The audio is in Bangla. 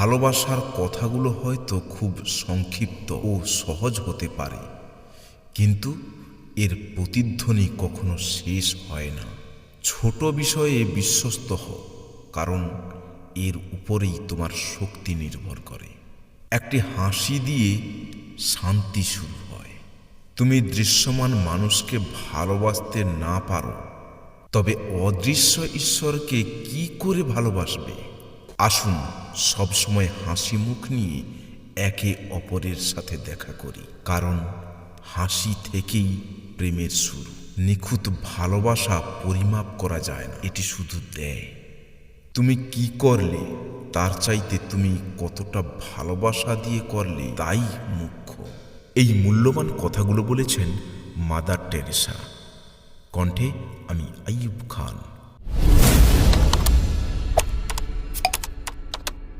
ভালোবাসার কথাগুলো হয়তো খুব সংক্ষিপ্ত ও সহজ হতে পারে, কিন্তু এর প্রতিধ্বনি কখনো শেষ হয় না। ছোট বিষয়ে বিশ্বস্ত হও কারণ এর উপরেই তোমার শক্তি নির্ভর করে। একটি হাসি দিয়ে শান্তি শুরু হয়। তুমি দৃশ্যমান মানুষকে ভালোবাসতে না পারো, তবে অদৃশ্য ঈশ্বরকে কি করে ভালোবাসবে? আসুন সবসময় হাসি মুখ নিয়ে একে অপরের সাথে দেখা করি। কারণ হাসি থেকেই প্রেমের শুরু নিখুঁত ভালোবাসা পরিমাপ করা যায় না। এটি শুধু দেয়। তুমি কি করলে, তার চাইতে তুমি কতটা ভালোবাসা দিয়ে করলে, তাই মুখ্য। এই মূল্যবান কথাগুলো বলেছেন মাদার টেরেসা। কণ্ঠে আমি আইয়ুব খান